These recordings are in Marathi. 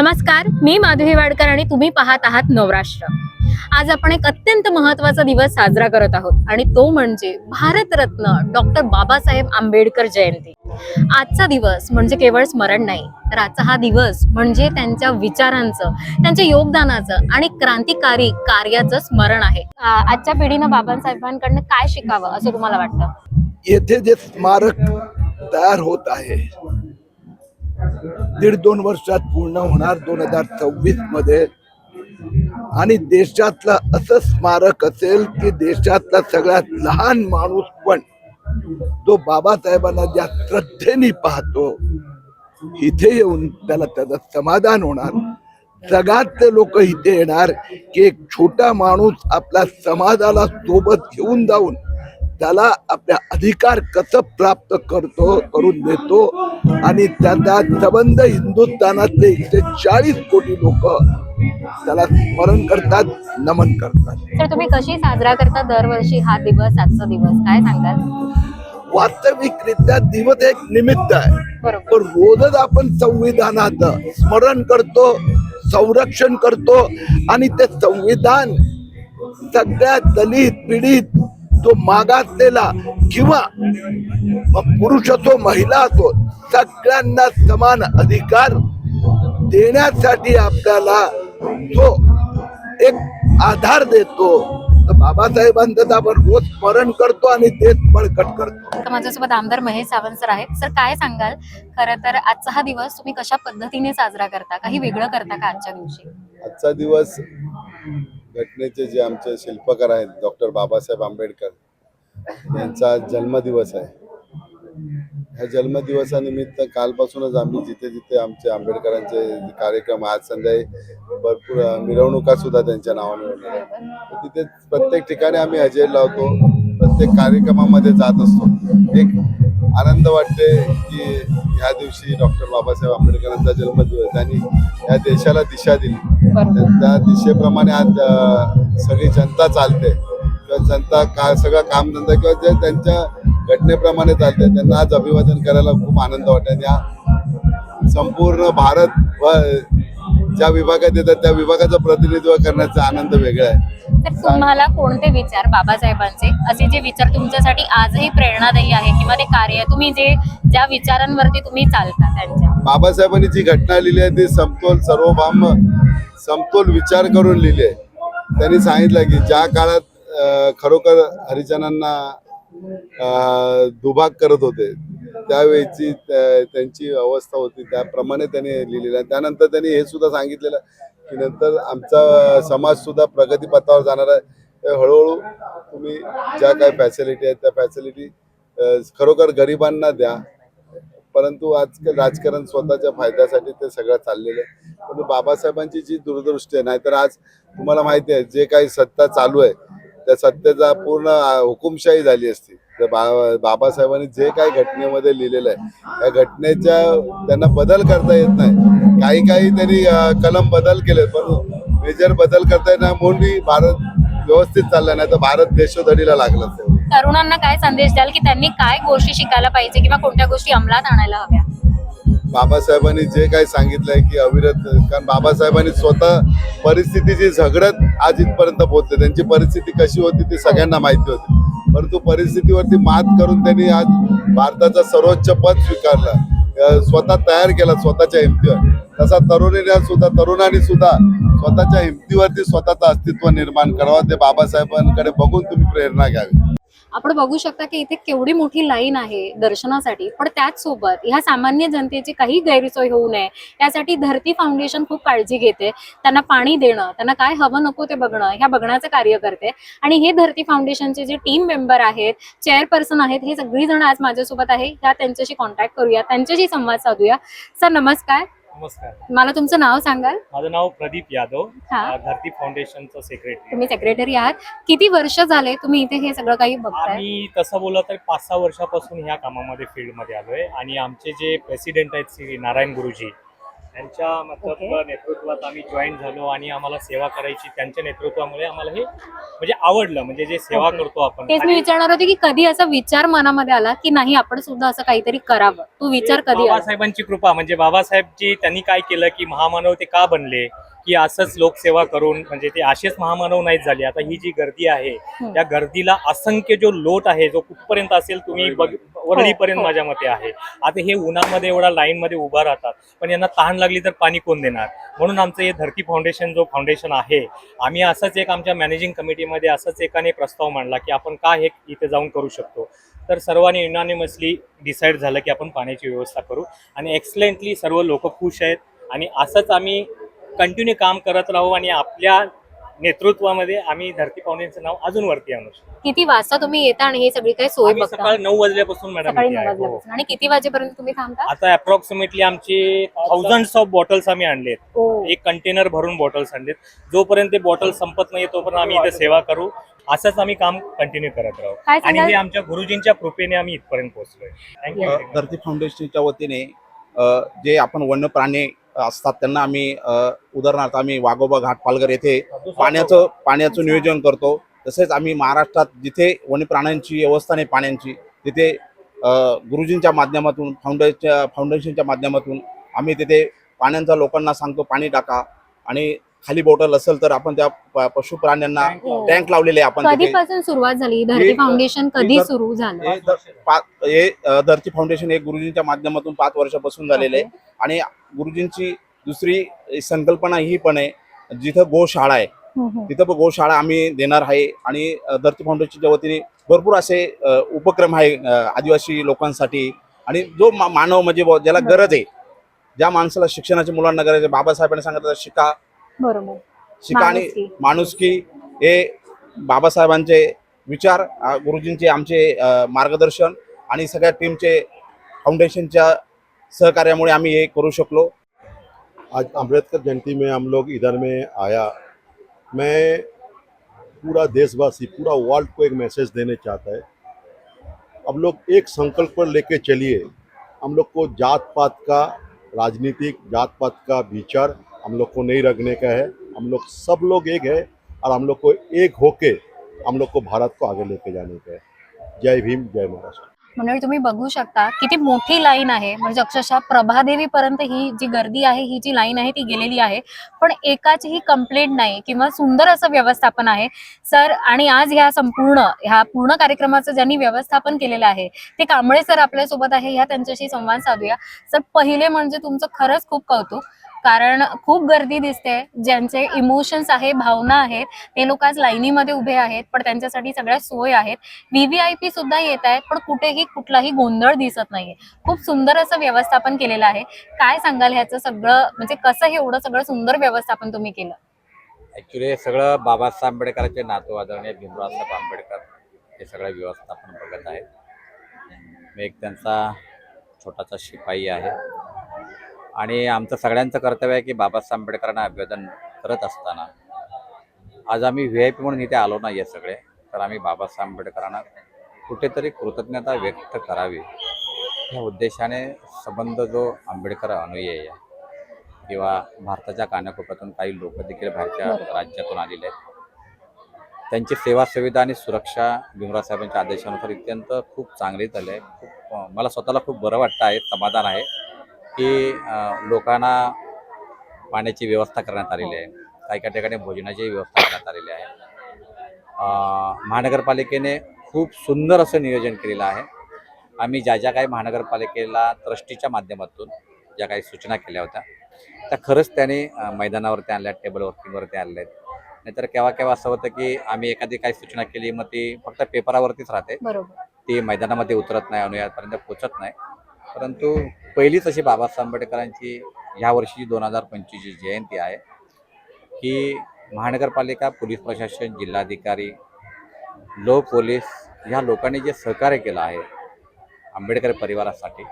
नमस्कार मी माधवी वाडकर आणि तुम्ही पाहत आहात नवराष्ट्र. आज आपण एक अत्यंत महत्त्वाचा दिवस साजरा करत आहोत आणि तो म्हणजे भारतरत्न डॉक्टर बाबासाहेब आंबेडकर जयंती. आजचा दिवस म्हणजे केवळ स्मरण नाही तर आजचा हा दिवस म्हणजे त्यांच्या विचारांचं त्यांच्या योगदानाचं आणि क्रांतिकारी कार्याचं स्मरण आहे. आजच्या पिढीनं बाबासाहेबांकडनं काय शिकावं असं तुम्हाला वाटतं? येथे जे स्मारक तयार होत आहे दीड दोन वर्षात पूर्ण होणार दोन हजार सव्वीसमध्ये आणि देशातलं असं स्मारक असेल की देशातला सगळ्यात लहान माणूस पण तो बाबासाहेबांना ज्या श्रद्धेने पाहतो इथे येऊन त्याला त्याचं समाधान होणार. जगातले लोक इथे येणार की एक छोटा माणूस आपल्या समाजाला सोबत घेऊन जाऊन त्याला आपल्या अधिकार कसं प्राप्त करतो करून देतो. आणि त्याचा संबंध हिंदुस्थानातले एकशे चाळीस कोटी लोक त्याला स्मरण करतात नमन करतात. तर तुम्ही कशी साजरा करता दरवर्षी हा दिवस आजचा दिवस? काय सांगाल? वास्तविकरित्या दिवस एक निमित्त आहे. पण रोजच आपण संविधानाचं स्मरण करतो संरक्षण करतो. आणि ते संविधान सगळ्या दलित पीडित तो मागासलेला किंवा मग पुरुष असो महिला असो सगळ्यांना समान अधिकार देण्यासाठी आपल्याला जो एक आधार देतो. तर बाबासाहेबांचं आपण रोज स्मरण करतो आणि तेच बळकट करतो. आता माझ्यासोबत आमदार महेश सावंत सर आहेत. सर काय सांगाल? खरं तर आजचा हा दिवस तुम्ही कशा पद्धतीने साजरा करता? काही वेगळं करता का आजच्या दिवशी? आजचा दिवस घटनेचे जे आमचे शिल्पकार आहेत डॉक्टर बाबासाहेब आंबेडकर यांचा जन्मदिवस आहे. ह्या जन्मदिवसानिमित्त कालपासूनच आम्ही जिथे जिथे आमचे आंबेडकरांचे कार्यक्रम आज संध्याकाळी भरपूर मिरवणुका सुद्धा त्यांच्या नावाने होणार आहे तिथे प्रत्येक ठिकाणी आम्ही हजेर लावतो प्रत्येक कार्यक्रमामध्ये जात असतो. एक आनंद वाटते की ह्या दिवशी डॉक्टर बाबासाहेब आंबेडकरांचा जन्मदिवस त्यांनी या देशाला दिशा दिली. त्या दिशेप्रमाणे आज सगळी जनता चालते. किंवा जनता का सगळं कामधंदा किंवा जे त्यांच्या घटनेप्रमाणे चालते. त्यांना आज अभिवादन करायला खूप आनंद वाटतो आणि या संपूर्ण भारत व ज्या विभागात येतात त्या विभागाचं प्रतिनिधित्व करण्याचा आनंद वेगळा आहे. तर तुम्हाला कोणते विचार बाबासाहेबांचे? असे जे विचार तुमच्यासाठी आजही प्रेरणादायी आहे किंवा ते कार्य तुम्ही जे ज्या विचारांवरती तुम्ही चालता त्यांच्या? बाबासाहेबांनी जी घटना लिहिली आहे ती समतोल सर्वभाम समतोल विचार करून लिहिली आहे. त्यांनी सांगितलं की ज्या काळात खरोखर हरिजनांना दुभाग करत होते त्यावेळेची त्यांची अवस्था होती त्याप्रमाणे त्यांनी लिहिलेलं आहे. त्यानंतर त्यांनी हे सुद्धा सांगितलेलं की नंतर आमचा समाज सुद्धा प्रगतीपथावर जाणार आहे. हळूहळू तुम्ही ज्या काही फॅसिलिटी आहेत त्या फॅसिलिटी खरोखर गरिबांना द्या. परंतु आजकाल राजकारण स्वतःच्या फायद्यासाठी ते सगळं चाललेलं आहे. परंतु बाबासाहेबांची जी दूरदृष्टी आहे नाहीतर आज तुम्हाला माहिती आहे जे काही सत्ता चालू आहे त्या सत्तेचा पूर्ण हुकुमशाही झाली असती. तर बा बाबासाहेबांनी जे काही घटनेमध्ये लिहिलेलं आहे त्या घटनेच्या त्यांना बदल करता येत नाही. काही काही त्यांनी कलम बदल केले पण मेजर बदल करता नाही म्हणून भारत व्यवस्थित चालला नाही तर भारत देशोधडीला लागला. तरुणांना काय संदेश द्याल की त्यांनी काय गोष्टी शिकायला पाहिजे किंवा कोणत्या गोष्टी अंमलात आणायला हव्या? बाबासाहेबांनी जे काही सांगितलंय की अविरत कारण बाबासाहेबांनी स्वतः परिस्थितीची झगडत आज इथपर्यंत पोहोचले त्यांची परिस्थिती कशी होती ती सगळ्यांना माहिती होती. परंतु परिस्थितीवरती मात करून त्यांनी आज भारताचा सर्वोच्च पद स्वीकारलं. स्वतः तयार केला स्वतःच्या हिमतीवर. तसा तरुणीने सुद्धा तरुणांनी सुद्धा स्वतःच्या हिमतीवरती स्वतःचं अस्तित्व निर्माण करावं. ते बाबासाहेबांकडे बघून तुम्ही प्रेरणा घ्यावी. आपण बघू शकता की इथे केवढी मोठी लाईन आहे दर्शनासाठी. पण त्याच सोबत ह्या सामान्य जनतेची काही गैरसोय होऊ नये यासाठी धरती फाउंडेशन खूप काळजी घेते. त्यांना पाणी देणं त्यांना काय हवं नको ते बघणं ह्या बघण्याचं कार्य करते. आणि हे धरती फाउंडेशनचे जे टीम मेंबर आहेत चेअरपर्सन आहेत हे सगळी जण आज माझ्यासोबत आहे. ह्या त्यांच्याशी कॉन्टॅक्ट करूया त्यांच्याशी संवाद साधूया. सर नमस्कार. नमस्कार. मला तुमचं नाव सांगाल? माझं नाव प्रदीप यादव. हा. धरती फाउंडेशनचं सेक्रेटरी तुम्ही सेक्रेटरी आहात. किती वर्ष झाले तुम्ही इथे हे सगळं काही बघताय? आम्ही तसं बोललं तर पाच सहा वर्षापासून ह्या कामामध्ये फील्डमध्ये आलोय. आणि आमचे जे प्रेसिडेंट आहेत श्री नारायण गुरुजी त्यांच्या मतलब नेतृत्वात आम्ही जॉईन झालो आणि आम्हाला सेवा करायची त्यांच्या नेतृत्वामुळे आम्हाला हे म्हणजे आवडलं म्हणजे जे सेवा. करतो आपण. तेच मी विचारणार होते की कधी असा विचार मनामध्ये आला की नाही आपण सुद्धा असं काहीतरी करावं? तो विचार कधी बाबासाहेबांची कृपा म्हणजे बाबासाहेबजी त्यांनी काय केलं की महामानव ते का बनले? की असंच लोकसेवा करून म्हणजे ते असेच महामानव नाहीत झाले. आता ही जी गर्दी आहे. त्या गर्दीला असंख्य जो लोट आहे जो कुठपर्यंत असेल तुम्ही बघ वरळीपर्यंत हो. माझ्या मते आहे. आता हे उन्हामध्ये एवढा लाईन मध्ये उभा राहतात पण यांना तहान लागली तर पाणी कोण देणार? म्हणून आमचं हे धरती फाउंडेशन जो फाउंडेशन आहे आम्ही असंच एक आमच्या मॅनेजिंग कमिटीमध्ये असंच एकाने प्रस्ताव मांडला की आपण का हे इथे जाऊन करू शकतो? तर सर्वांनी युनानिमसली डिसाईड झालं की आपण पाण्याची व्यवस्था करू. आणि एक्सलेंटली सर्व लोक खुश आहेत. आणि असंच आम्ही कंटिन्यू काम करत राहू आणि आपल्या नेतृत्वामध्ये आम्ही धरती फाउंडेशनचं नाव अजून वरती आणू शकतो. किती वाजता तुम्ही येता आणि हे सगळी काही सोय आम्ही बघता? सकाळी नऊ वाजल्यापासून मॅडम सकाळी इथे नऊ आहे. हो. वाजल्यापासून. आणि किती वाजेपर्यंत तुम्ही थांबता? आता अप्रॉक्सिमेटली आमचे थाउजंड ऑफ बॉटल्स आम्ही आणलेत. हो. एक कंटेनर भरून बॉटल्स आणलेत. जोपर्यंत ते बॉटल संपत नाही तोपर्यंत आम्ही इथे सेवा करू. असंच आम्ही काम कंटिन्यू करत राहू. काय आणि सांगाल? हे आमच्या गुरुजींच्या कृपेने आम्ही इथपर्यंत पोहोचलोय. थँक्यू धरती फाउंडेशनच्या वतीने अ, जे आपण वन्य प्राणी असतात त्यांना आम्ही उदाहरणार्थ आम्ही वाघोबा घाट पालघर येथे पाण्याचं पाण्याचं नियोजन करतो. तसेच आम्ही महाराष्ट्रात जिथे वन्य प्राण्यांची व्यवस्था नाही पाण्याची तिथे गुरुजींच्या माध्यमातून फाउंडेशनच्या फाउंडेशनच्या माध्यमातून आम्ही तिथे पाण्याचा लोकांना सांगतो पाणी टाका. आणि खाली बॉटल असेल तर आपण त्या पशु प्राण्यांना हो. टँक लावलेले आहे आपण तिथे. कधीपासून सुरुवात झाली? धरती हे- फाउंडेशन कधी हे- सुरू झालं? हे द- पा- हे अ, धरती फाउंडेशन हे गुरुजींच्या माध्यमातून पाच वर्षापासून झालेलं आहे. आणि गुरुजींची दुसरी संकल्पना ही पण आहे जिथं गोशाळा आहे. हम्म, हम्म. तिथं पण गोशाळा आम्ही देणार आहे आणि अ, धरती फाउंडेशनच्या वतीने भरपूर असे अ, उपक्रम आहे अ, आदिवासी लोकांसाठी. आणि जो मा- मानव म्हणजे बुवा ज्याला गरज आहे ज्या माणसाला शिक्षणाची मुलांना गरज आहे बाबासाहेबांनी सांगितलं शिका बरोबर. शिका आणि माणुसकी. माणुसकी हे बाबासाहेबांचे विचार गुरुजींचे आमचे अ, मार्गदर्शन आणि सगळ्या टीमचे फाउंडेशनच्या सहकार्यामुळे आम्ही हे करू शकलो. आज अम्बेडकर जयंती में हम लोग इधर में आया. मैं पूरा देशवासी पूरा वर्ल्ड को एक मैसेज देने चाहता है। अब लोग एक संकल्प पर लेके चलिए। हम लोग को जात पात का राजनीतिक जात पात का विचार हम लोग को नहीं रखने का है। हम लोग सब लोग एक है और हम लोग को एक होके हम लोग को भारत को आगे लेके जाने का है। जय भीम जय महाराष्ट्र। मंडळी तुम्ही बघू शकता किती मोठी लाईन आहे. म्हणजे अक्षरशः प्रभादेवी पर्यंत ही जी गर्दी आहे ही जी लाईन आहे ती गेलेली आहे. पण एकाचीही कंप्लेंट नाही किंवा सुंदर असं व्यवस्थापन आहे. सर आणि आज ह्या संपूर्ण ह्या पूर्ण कार्यक्रमाचं ज्यांनी व्यवस्थापन केलेलं आहे ते कांबळे सर आपल्यासोबत आहे. ह्या त्यांच्याशी संवाद साधूया. सर पहिले म्हणजे तुमचं खरंच खूप कौतुक. कारण खूप गर्दी दिसते ज्यांचे इमोशन्स आहे भावना आहेत ते लोक आज लाईनीमध्ये उभे आहेत पण त्यांच्यासाठी सगळ्या सोय आहेत. व्हीव्हीआयपी सुद्धा येत आहेत पण कुठेही कुठलाही गोंधळ दिसत नाहीये. खूप सुंदर असं व्यवस्थापन केलेलं आहे. काय सांगाल ह्याचं सगळं? म्हणजे कसं हे एवढं सगळं सुंदर व्यवस्थापन तुम्ही केलं? ऍक्च्युली हे सगळं बाबासाहेब आंबेडकरांचे नातू आदरणीय भीमरावसाहेब आंबेडकर हे सगळं व्यवस्थापन बघत आहेत. मी एक त्यांचा छोटासा शिपाई आहे. आणि आमचं सगळ्यांचं कर्तव्य आहे की बाबासाहेब आंबेडकरांना अभिवादन करत असताना. आज आम्ही व्ही आय पी म्हणून इथे आलो नाही आहे सगळे तर आम्ही बाबासाहेब आंबेडकरांना कुठेतरी कृतज्ञता व्यक्त करावी. या उद्देशाने संबंध जो आंबेडकर अनुयायी आहे किंवा भारताच्या कानाकोपऱ्यातून काही लोक देखील बाहेरच्या. राज्यातून आलेले आहेत त्यांची सेवा सुविधा आणि सुरक्षा भीमराव साहेबांच्या आदेशानुसार अत्यंत खूप चांगली झाली आहे. खूप मला स्वतःला खूप बरं वाटतं आहे समाधान आहे. की लोकांना पाण्याची व्यवस्था करण्यात आलेली आहे. काही काही ठिकाणी भोजनाची व्यवस्था करण्यात आलेली आहे. महानगरपालिकेने खूप सुंदर असं नियोजन केलेलं आहे. आम्ही ज्या ज्या काही महानगरपालिकेला ट्रस्टीच्या माध्यमातून ज्या काही सूचना केल्या होत्या त्या खरंच त्याने मैदानावरती आणल्या टेबल वर्किंगवरती आणल्या आहेत नाहीतर केव्हा केव्हा असं होतं की आम्ही एखादी काही सूचना केली मग ती फक्त पेपरावरतीच राहते. ती मैदानामध्ये उतरत नाही अनुयापर्यंत पोचत नाही. परंतु पहिलीच अशी बाबासाहेब आंबेडकरांची ह्या वर्षी दोन हजार पंचवीसची जयंती आहे की महानगरपालिका पोलीस प्रशासन जिल्हाधिकारी लोक पोलीस ह्या लोकांनी जे सहकार्य केलं आहे आंबेडकर परिवारासाठी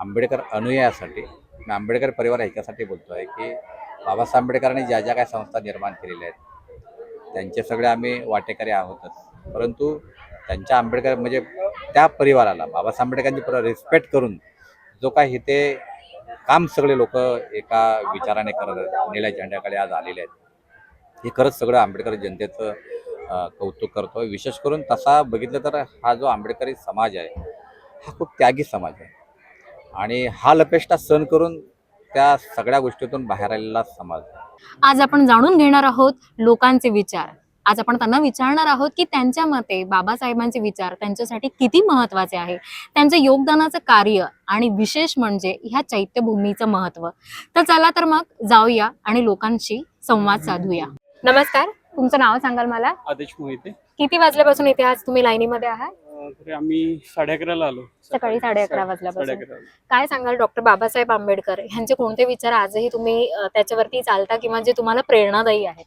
आंबेडकर अनुयायासाठी मी आंबेडकर परिवार ह्याच्यासाठी बोलतो आहे की बाबासाहेब आंबेडकरांनी ज्या ज्या काही संस्था निर्माण केलेल्या आहेत त्यांचे सगळे आम्ही वाटेकरी आहोतच. परंतु त्यांच्या आंबेडकर म्हणजे त्या परिवाराला बाबासाहेब आंबेडकरांची रिस्पेक्ट करून जो काही इथे काम सगळे लोक एका विचाराने करत आहेत. निळ्या झेंड्याकडे आज आलेले आहेत. हे खरंच सगळं आंबेडकर जनतेचं कौतुक करतो विशेष करून तसा बघितलं तर हा जो आंबेडकरी समाज आहे हा खूप त्यागी समाज आहे. आणि हा लपेष्टा सहन करून त्या सगळ्या गोष्टीतून बाहेर आलेला समाज आज आपण जाणून घेणार आहोत लोकांचे विचार. आज आपण त्यांना विचारणार आहोत की त्यांच्या मते बाबासाहेबांचे विचार त्यांच्यासाठी किती महत्त्वाचे आहे? त्यांचं योगदानाचं कार्य आणि विशेष म्हणजे ह्या चैत्यभूमीचं महत्त्व. तर चला तर मग जाऊया आणि लोकांशी संवाद साधूया. नमस्कार. तुमचं नाव सांगाल मला? आदेश मोहिते. किती वाजल्यापासून इथे आज तुम्ही लाईनीमध्ये आहात? तरी आम्ही साडे अकराला आलो. सकाळी साडे अकरा वाजल्यापासून. काय सांगाल डॉक्टर बाबासाहेब आंबेडकर? यांचे कोणते विचार आजही तुम्ही त्याच्यावरती चालता किंवा जे तुम्हाला प्रेरणादायी आहेत?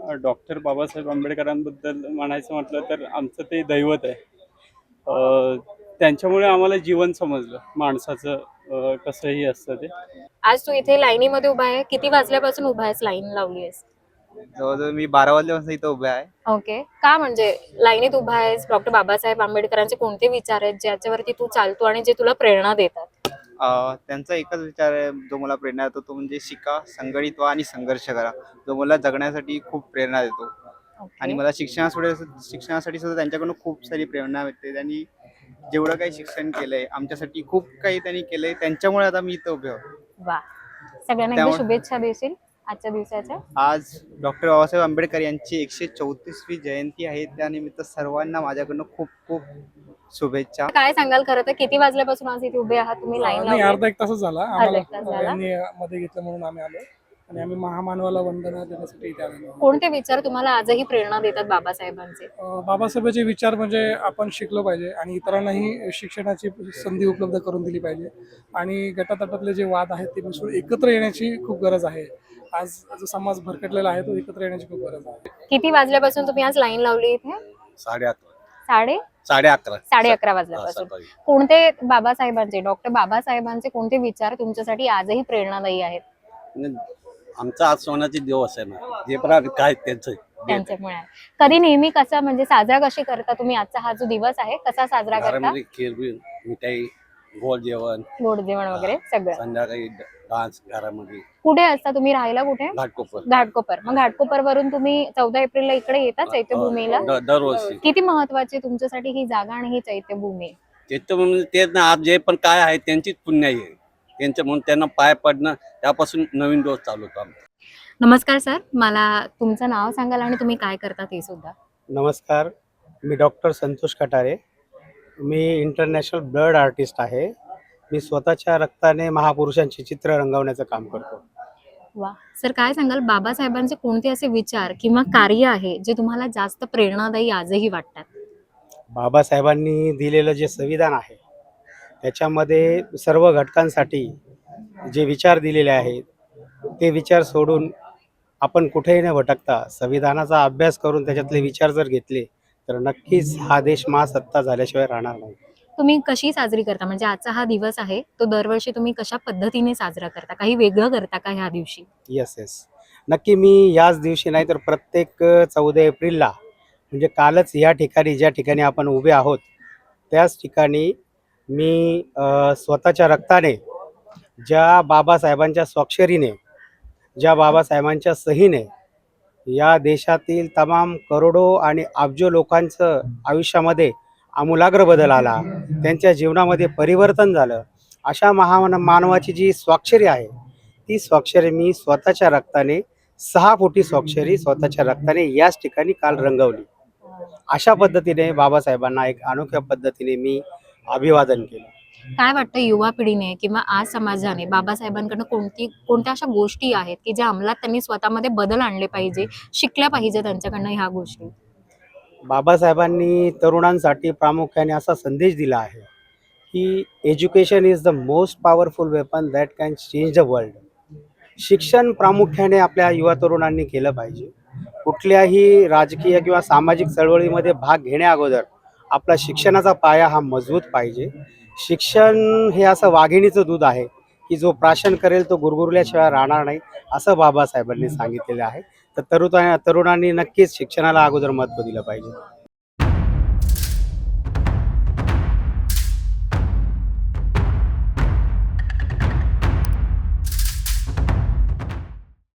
डॉक्टर बाबासाहेब आंबेडकरांबद्दल म्हणायचं म्हटलं तर आमचं ते दैवत आहे. अं, त्यांच्यामुळे आम्हाला जीवन समजलं माणसाचं कसंही असतं ते. आज तू इथे लाईनीमध्ये उभा आहे. किती वाजल्यापासून उभा आहेस? लाईन लावली आहेस. जवळजवळ मी बारा वाजल्यापासून इथं उभे आहे. ओके. का म्हणजे लाईनीत उभा आहेस? डॉक्टर बाबासाहेब आंबेडकरांचे कोणते विचार आहेत ज्याच्यावरती तू चालतो आणि जे तुला प्रेरणा देतात? त्यांचा एकच विचार आहे जो मला प्रेरणा देतो तो म्हणजे शिका संघटित व्हा आणि संघर्ष करा. जो मला जगण्यासाठी खूप प्रेरणा देतो. आणि मला शिक्षणासाठी शिक्षणासाठी सुद्धा त्यांच्याकडून खूप सारी प्रेरणा भेटते. त्यांनी जेवढं काही शिक्षण केलंय आमच्यासाठी खूप काही त्यांनी केलंय त्यांच्यामुळे आता मी इथं उभे वा. सगळ्यांना शुभेच्छा देशील आजच्या दिवसाच्या? आज डॉक्टर बाबासाहेब आंबेडकर यांची एकशे चौतीसवी जयंती आहे. त्यानिमित्त सर्वांना माझ्याकडनं खूप खूप शुभेच्छा. काय सांगाल खरं तर? किती वाजल्यापासून आज इथे उभे आहात? तुम्ही लाईन नाही लावली. अर्धा एक तासच झाला. एक तास झाला. यांनी मध्ये घेतलं म्हणून आम्ही आलो. आणि आम्ही महामानवाला वंदना देण्यासाठी इथे आलेलो आहोत. कोणते विचार तुम्हाला आजही प्रेरणा देतात बाबासाहेबांचे? अं, बाबासाहेबांचे विचार म्हणजे आपण शिकलो पाहिजे आणि इतरांनाही शिक्षणाची संधी उपलब्ध करून दिली पाहिजे. आणि गटातटातले जे वाद आहेत ते मिसळून एकत्र येण्याची खूप गरज आहे. आज जो समाज भरकटलेला आहे तो एकत्र येण्याची खूप गरज आहे. किती वाजल्यापासून तुम्ही आज लाईन लावली इथे? साडे साडे साडे अकरा. साडे अकरा वाजल्यापासून. कोणते बाबासाहेबांचे? डॉक्टर बाबासाहेबांचे कोणते विचार तुमच्यासाठी आजही प्रेरणादायी आहेत? आमचा आज सोनाचे दिवस आहे ना. जे पण काय त्यांचं त्यांच्यामुळे. कधी नेहमी कसा म्हणजे साजरा कशी करता तुम्ही? आजचा हा जो दिवस आहे कसा साजरा करता? मिठाई गोड जेवण गोड जेवण वगैरे सगळं. संध्याकाळी डान्स घरामध्ये. कुठे असता तुम्ही? राहायला कुठे? घाटकोपर. घाटकोपर. मग घाटकोपर वरून तुम्ही चौदा एप्रिलला इकडे येता चैत्यभूमीला? द- दरवर्षी. किती महत्वाची तुमच्यासाठी ही जागा आणि ही चैत्यभूमी? त्याचं म्हणून तेच ना आज जे पण काय आहे त्यांचीच पुण्य आहे. त्यांच्या म्हणून त्यांना पाय पडणं त्यापासून नवीन दिवस चालू होतो आमचा. नमस्कार सर. मला तुमचं नाव सांगाल आणि तुम्ही काय करता ते सुद्धा. नमस्कार. मी डॉक्टर संतोष कटारे. मी इंटरनॅशनल ब्लड आर्टिस्ट आहे. मी स्वतःच्या रक्ताने महापुरुषांची चित्र रंगवण्याचं काम करतो. वा. सर काय सांगाल? बाबासाहेबांचे कोणते असे विचार किंवा कार्य आहे जे तुम्हाला जास्त प्रेरणादायी आजही वाटतात? बाबासाहेबांनी दिलेलं जे संविधान आहे त्याच्यामध्ये सर्व घटकांसाठी जे विचार दिलेले आहेत ते विचार सोडून आपण कुठेही न भटकता संविधानाचा अभ्यास करून त्याच्यातले विचार जर घेतले तर नक्कीच हा देश महासत्ता झाल्याशिवाय राहणार नाही. तुम्ही कशी साजरी करता? म्हणजे आजचा हा दिवस आहे तो दरवर्षी तुम्ही कशा पद्धतीने साजरा करता? काही वेगळं करता का ह्या दिवशी? येस येस नक्की मी याच दिवशी नाही तर प्रत्येक चौदा एप्रिलला म्हणजे कालच या ठिकाणी ज्या ठिकाणी आपण उभे आहोत त्याच ठिकाणी मी स्वतःच्या रक्ताने ज्या बाबासाहेबांच्या स्वाक्षरीने ज्या बाबासाहेबांच्या सहीने या देशातील तमाम करोडो आणि अब्जो लोकांचं आयुष्यामध्ये आमूलाग्र बदल आला. त्यांच्या जीवनामध्ये परिवर्तन झालं. अशा महान मानवाची जी स्वाक्षरी आहे ती स्वाक्षरी मी स्वतःच्या रक्ताने सहा फुटी स्वाक्षरी स्वतःच्या रक्ताने याच ठिकाणी काल रंगवली. अशा पद्धतीने बाबासाहेबांना एक अनोख्या पद्धतीने मी अभिवादन केलं. काय वाटतं युवा पिढीने किंवा आज समाजाने बाबासाहेबांकडनं कोणती कोणत्या अशा गोष्टी आहेत की ज्या अंमलात त्यांनी स्वतःमध्ये बदल आणले पाहिजे शिकल्या पाहिजे त्यांच्याकडनं ह्या गोष्टी? बाबासाहेबांनी तरुणांसाठी प्रामुख्याने असा संदेश दिला आहे की education is the most powerful weapon that can change the world शिक्षण प्रामुख्याने आपल्या युवा तरुणांनी केलं पाहिजे. कुठल्याही राजकीय किंवा सामाजिक चळवळीमध्ये भाग घेण्या अगोदर आपला शिक्षणाचा पाया हा मजबूत पाहिजे. शिक्षण हे असं वाघिणीचं दूध आहे की जो प्राशन करेल तो गुरगुरल्याशिवाय राहणार नाही असं बाबासाहेबांनी सांगितलेलं आहे. तर तरुण तरुणांनी नक्कीच शिक्षणाला अगोदर महत्त्व दिलं पाहिजे.